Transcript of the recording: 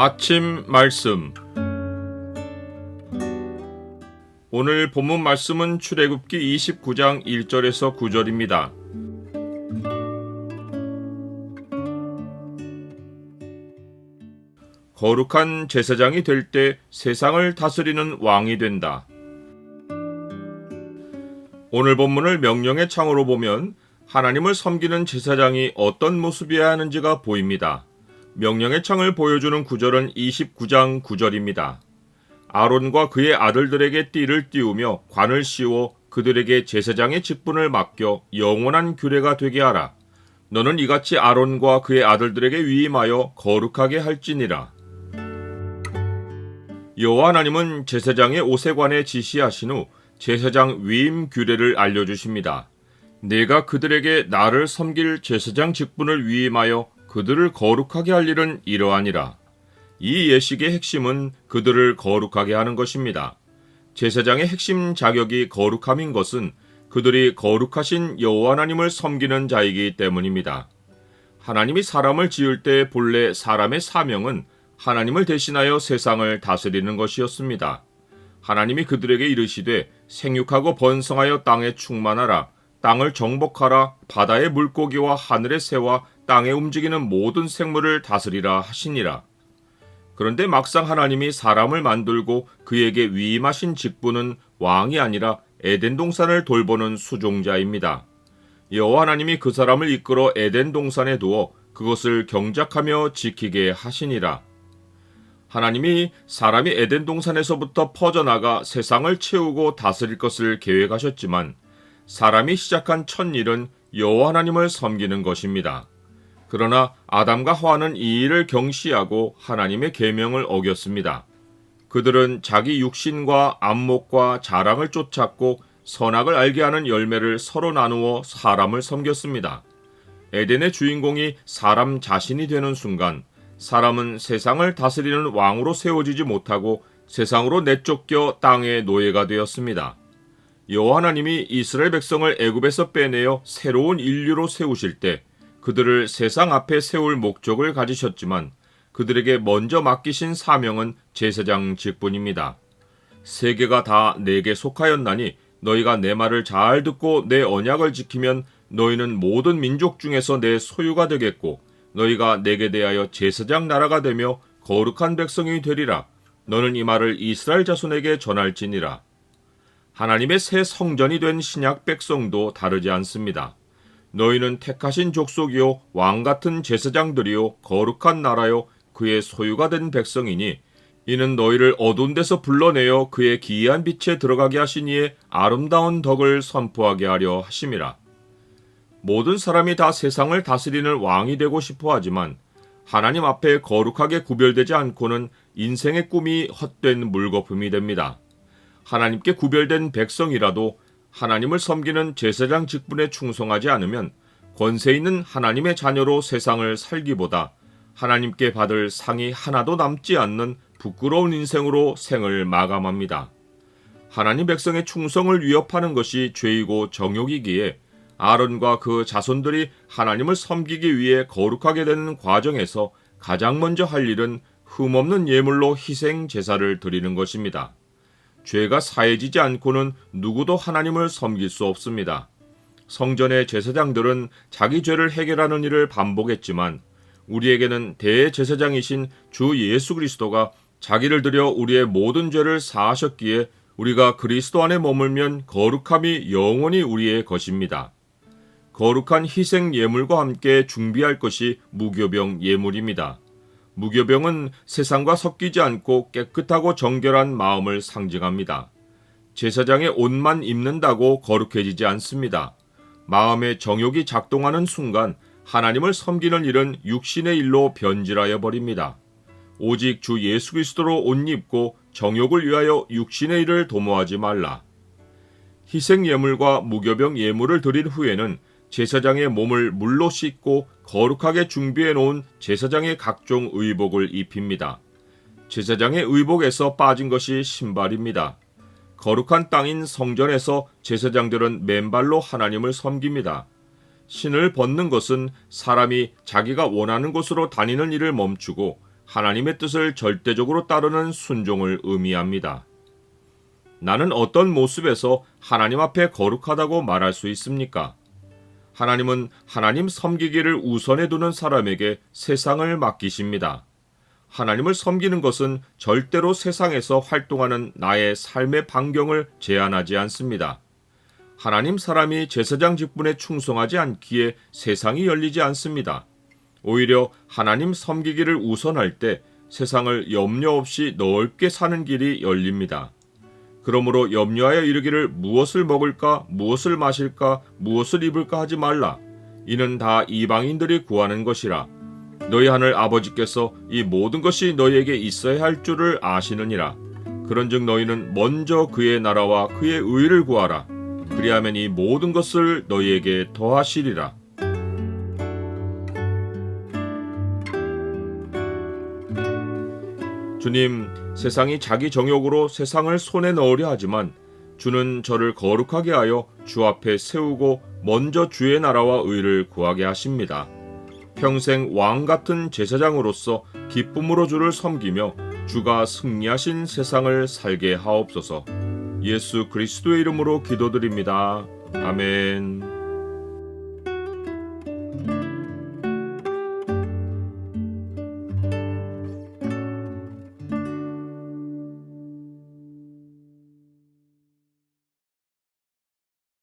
아침 말씀 오늘 본문 말씀은 출애굽기 29장 1절에서 9절입니다. 거룩한 제사장이 될 때 세상을 다스리는 왕이 된다. 오늘 본문을 명령의 창으로 보면 하나님을 섬기는 제사장이 어떤 모습이어야 하는지가 보입니다. 명령의 창을 보여주는 구절은 29장 9절입니다. 아론과 그의 아들들에게 띠를 띄우며 관을 씌워 그들에게 제사장의 직분을 맡겨 영원한 규례가 되게 하라. 너는 이같이 아론과 그의 아들들에게 위임하여 거룩하게 할지니라. 여호와 하나님은 제사장의 관해 지시하신 후 제사장 위임 규례를 알려주십니다. 내가 그들에게 나를 섬길 제사장 직분을 위임하여 그들을 거룩하게 할 일은 이러하니라. 이 예식의 핵심은 그들을 거룩하게 하는 것입니다. 제사장의 핵심 자격이 거룩함인 것은 그들이 거룩하신 여호와 하나님을 섬기는 자이기 때문입니다. 하나님이 사람을 지을 때 본래 사람의 사명은 하나님을 대신하여 세상을 다스리는 것이었습니다. 하나님이 그들에게 이르시되 생육하고 번성하여 땅에 충만하라 땅을 정복하라 바다의 물고기와 하늘의 새와 땅에 움직이는 모든 생물을 다스리라 하시니라. 그런데 막상 하나님이 사람을 만들고 그에게 위임하신 직분은 왕이 아니라 에덴 동산을 돌보는 수종자입니다. 여호와 하나님이 그 사람을 이끌어 에덴 동산에 두어 그것을 경작하며 지키게 하시니라. 하나님이 사람이 에덴 동산에서부터 퍼져나가 세상을 채우고 다스릴 것을 계획하셨지만 사람이 시작한 첫 일은 여호와 하나님을 섬기는 것입니다. 그러나 아담과 하와는 이 일을 경시하고 하나님의 계명을 어겼습니다. 그들은 자기 육신과 안목과 자랑을 쫓았고 선악을 알게 하는 열매를 서로 나누어 사람을 섬겼습니다. 에덴의 주인공이 사람 자신이 되는 순간 사람은 세상을 다스리는 왕으로 세워지지 못하고 세상으로 내쫓겨 땅의 노예가 되었습니다. 여호와 하나님이 이스라엘 백성을 애굽에서 빼내어 새로운 인류로 세우실 때 그들을 세상 앞에 세울 목적을 가지셨지만 그들에게 먼저 맡기신 사명은 제사장 직분입니다. 세계가 다 내게 속하였나니 너희가 내 말을 잘 듣고 내 언약을 지키면 너희는 모든 민족 중에서 내 소유가 되겠고 너희가 내게 대하여 제사장 나라가 되며 거룩한 백성이 되리라. 너는 이 말을 이스라엘 자손에게 전할지니라. 하나님의 새 성전이 된 신약 백성도 다르지 않습니다. 너희는 택하신 족속이요 왕 같은 제사장들이요 거룩한 나라요 그의 소유가 된 백성이니 이는 너희를 어두운 데서 불러내어 그의 기이한 빛에 들어가게 하시니에 아름다운 덕을 선포하게 하려 하심이라. 모든 사람이 다 세상을 다스리는 왕이 되고 싶어 하지만 하나님 앞에 거룩하게 구별되지 않고는 인생의 꿈이 헛된 물거품이 됩니다. 하나님께 구별된 백성이라도 하나님을 섬기는 제사장 직분에 충성하지 않으면 권세 있는 하나님의 자녀로 세상을 살기보다 하나님께 받을 상이 하나도 남지 않는 부끄러운 인생으로 생을 마감합니다. 하나님 백성의 충성을 위협하는 것이 죄이고 정욕이기에 아론과 그 자손들이 하나님을 섬기기 위해 거룩하게 되는 과정에서 가장 먼저 할 일은 흠없는 예물로 희생 제사를 드리는 것입니다. 죄가 사해지지 않고는 누구도 하나님을 섬길 수 없습니다. 성전의 제사장들은 자기 죄를 해결하는 일을 반복했지만 우리에게는 대제사장이신 주 예수 그리스도가 자기를 들여 우리의 모든 죄를 사하셨기에 우리가 그리스도 안에 머물면 거룩함이 영원히 우리의 것입니다. 거룩한 희생 예물과 함께 준비할 것이 무교병 예물입니다. 무교병은 세상과 섞이지 않고 깨끗하고 정결한 마음을 상징합니다. 제사장의 옷만 입는다고 거룩해지지 않습니다. 마음의 정욕이 작동하는 순간 하나님을 섬기는 일은 육신의 일로 변질하여 버립니다. 오직 주 예수 그리스도로 옷 입고 정욕을 위하여 육신의 일을 도모하지 말라. 희생 예물과 무교병 예물을 드린 후에는 제사장의 몸을 물로 씻고 거룩하게 준비해 놓은 제사장의 각종 의복을 입힙니다. 제사장의 의복에서 빠진 것이 신발입니다. 거룩한 땅인 성전에서 제사장들은 맨발로 하나님을 섬깁니다. 신을 벗는 것은 사람이 자기가 원하는 곳으로 다니는 일을 멈추고 하나님의 뜻을 절대적으로 따르는 순종을 의미합니다. 나는 어떤 모습에서 하나님 앞에 거룩하다고 말할 수 있습니까? 하나님은 하나님 섬기기를 우선해 두는 사람에게 세상을 맡기십니다. 하나님을 섬기는 것은 절대로 세상에서 활동하는 나의 삶의 반경을 제한하지 않습니다. 하나님 사람이 제사장 직분에 충성하지 않기에 세상이 열리지 않습니다. 오히려 하나님 섬기기를 우선할 때 세상을 염려 없이 넓게 사는 길이 열립니다. 그러므로 염려하여 이르기를 무엇을 먹을까, 무엇을 마실까, 무엇을 입을까 하지 말라. 이는 다 이방인들이 구하는 것이라. 너희 하늘 아버지께서 이 모든 것이 너희에게 있어야 할 줄을 아시느니라. 그런즉 너희는 먼저 그의 나라와 그의 의를 구하라. 그리하면 이 모든 것을 너희에게 더하시리라. 주님, 세상이 자기 정욕으로 세상을 손에 넣으려 하지만 주는 저를 거룩하게 하여 주 앞에 세우고 먼저 주의 나라와 의를 구하게 하십니다. 평생 왕 같은 제사장으로서 기쁨으로 주를 섬기며 주가 승리하신 세상을 살게 하옵소서. 예수 그리스도의 이름으로 기도드립니다. 아멘.